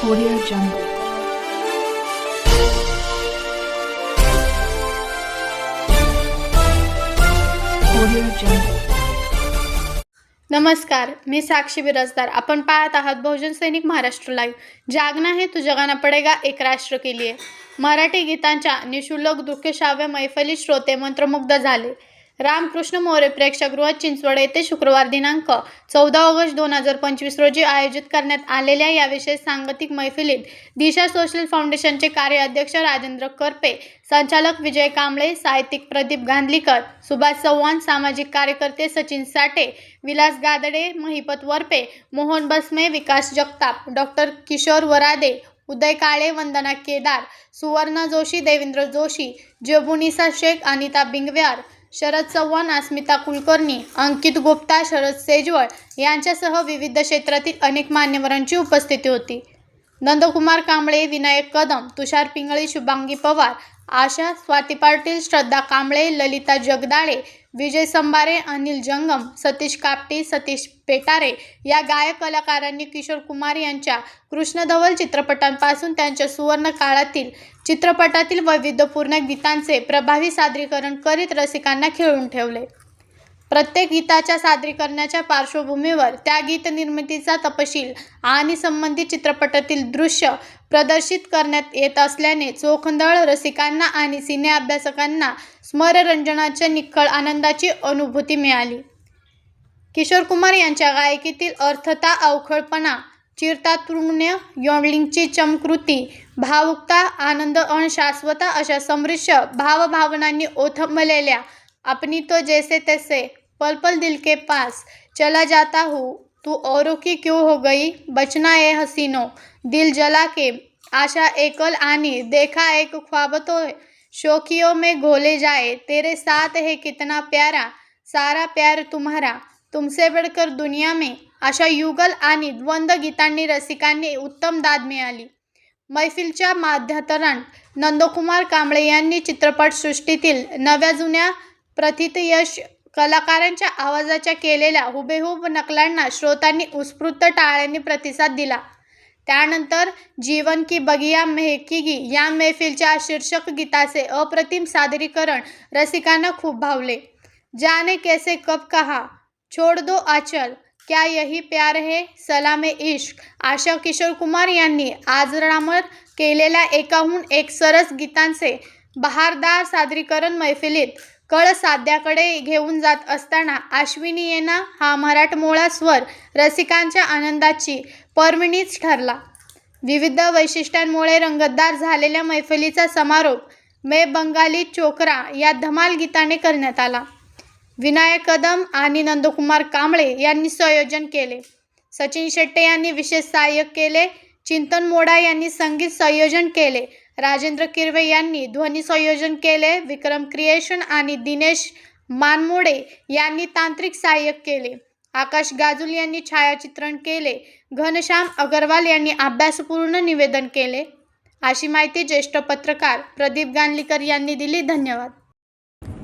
Audio Jungle. Audio Jungle. नमस्कार मी साक्षी बिराजदार आपण पाहत आहात बहुजन सैनिक महाराष्ट्र लाईव्ह जागना हे तू जगाना पडेगा एक राष्ट्र के लिए मराठी गीतांच्या निशुल्क दुःखशाव्य मैफली श्रोते मंत्रमुग्ध झाले रामकृष्ण मोरे प्रेक्षागृह चिंचवड येथे शुक्रवार दिनांक चौदा ऑगस्ट दोन हजार पंचवीस रोजी आयोजित करण्यात आलेल्या याविषयी सांगतिक मैफिलीत दिशा सोशल फाउंडेशनचे कार्याध्यक्ष राजेंद्र करपे संचालक विजय कांबळे साहित्यिक प्रदीप गांधलीकर सुभाष चव्हाण सामाजिक कार्यकर्ते सचिन साठे विलास गादडे महिपत वरपे मोहन बसमे विकास जगताप डॉक्टर किशोर वरादे उदय काळे वंदना केदार सुवर्ण जोशी देवेंद्र जोशी जबुनिसा शेख अनिता बिंगव्यार शरद चव्हाण अस्मिता कुलकर्णी अंकित गुप्ता शरद सेजवळ यांच्यासह विविध क्षेत्रातील अनेक मान्यवरांची उपस्थिती होती. नंदकुमार कांबळे विनायक कदम तुषार पिंगळी शुभांगी पवार आशा स्वाती पाटील श्रद्धा कांबळे ललिता जगदाळे विजय संभारे अनिल जंगम सतीश कापटी सतीश पेटारे या गायक कलाकारांनी किशोर कुमार यांच्या कृष्णधवल चित्रपटांपासून त्यांच्या सुवर्ण काळातील चित्रपटातील वैविध्यपूर्ण गीतांचे प्रभावी सादरीकरण करीत रसिकांना खिळून ठेवले. प्रत्येक गीताच्या सादरीकरणाच्या पार्श्वभूमीवर त्या गीतनिर्मितीचा तपशील आणि संबंधित चित्रपटातील दृश्य प्रदर्शित करण्यात येत असल्याने चोखंदळ रसिकांना आणि सिने अभ्यासकांना स्मररंजनाच्या निखळ आनंदाची अनुभूती मिळाली. किशोर कुमार यांच्या गायकीतील अर्थता अवखळपणा चिरतातृण्य योडलिंगची चमकृती भावुकता आनंद अणशाश्वता अशा समृद्ध भावभावनांनी ओथंबलेल्या अपनी तो जैसे तैसे पल पल दिल के पास चला जाता हूँ तू औरों की क्यों हो गई बचना ए हसीनो दिल जला के आशा एकल आनी देखा एक ख्वाब तो में घोले जाए तेरे साथ है कितना प्यारा सारा प्यार तुम्हारा तुमसे बेडकर दुनिया में. अशा युगल आणि द्वंद्व गीतांनी रसिकांनी उत्तम दाद मिळाली. मैफिलच्या माध्यतरण नंदकुमार कांबळे यांनी चित्रपटसृष्टीतील नव्या जुन्या प्रथित यश कलाकारांच्या आवाजाच्या केलेल्या हुबेहूब नकलांना श्रोतांनी उत्स्फूर्त टाळ्यांनी प्रतिसाद दिला. त्यानंतर जीवन की बगिया मेहकिगी या मैफिलच्या शीर्षक गीताचे अप्रतिम सादरीकरण रसिकांना खूप भावले. जाने कैसे कब कहा? छोड़ दो आचल। क्या यही प्यार है? सलामे इश्क। आशा किशोर कुमार यांनी आजरामर केलेल्या एकाहून एक सरस गीतांचे बहारदार सादरीकरण मैफिलीत कळ साध्याकडे घेऊन जात असताना आश्विनी येना हा मराठमोळा स्वर रसिकांच्या आनंदाची पर्वणीच ठरला. विविध वैशिष्ट्यांमुळे रंगतदार झालेल्या मैफिलीचा समारोप मे बंगाली चोकरा या धमाल गीताने करण्यात आला. विनायक कदम आणि नंदकुमार कांबळे यांनी संयोजन केले. सचिन शेट्टे यांनी विशेष सहाय्यक केले. चिंतन मोडा यांनी संगीत संयोजन केले. राजेंद्र किरवे यांनी ध्वनी संयोजन केले. विक्रम क्रिएशन आणि दिनेश मानमोडे यांनी तांत्रिक सहाय्यक केले. आकाश गाजुल यांनी छायाचित्रण केले. घनश्याम अगरवाल यांनी अभ्यासपूर्ण निवेदन केले. अशी माहिती ज्येष्ठ पत्रकार प्रदीप गांधलीकर यांनी दिली. धन्यवाद.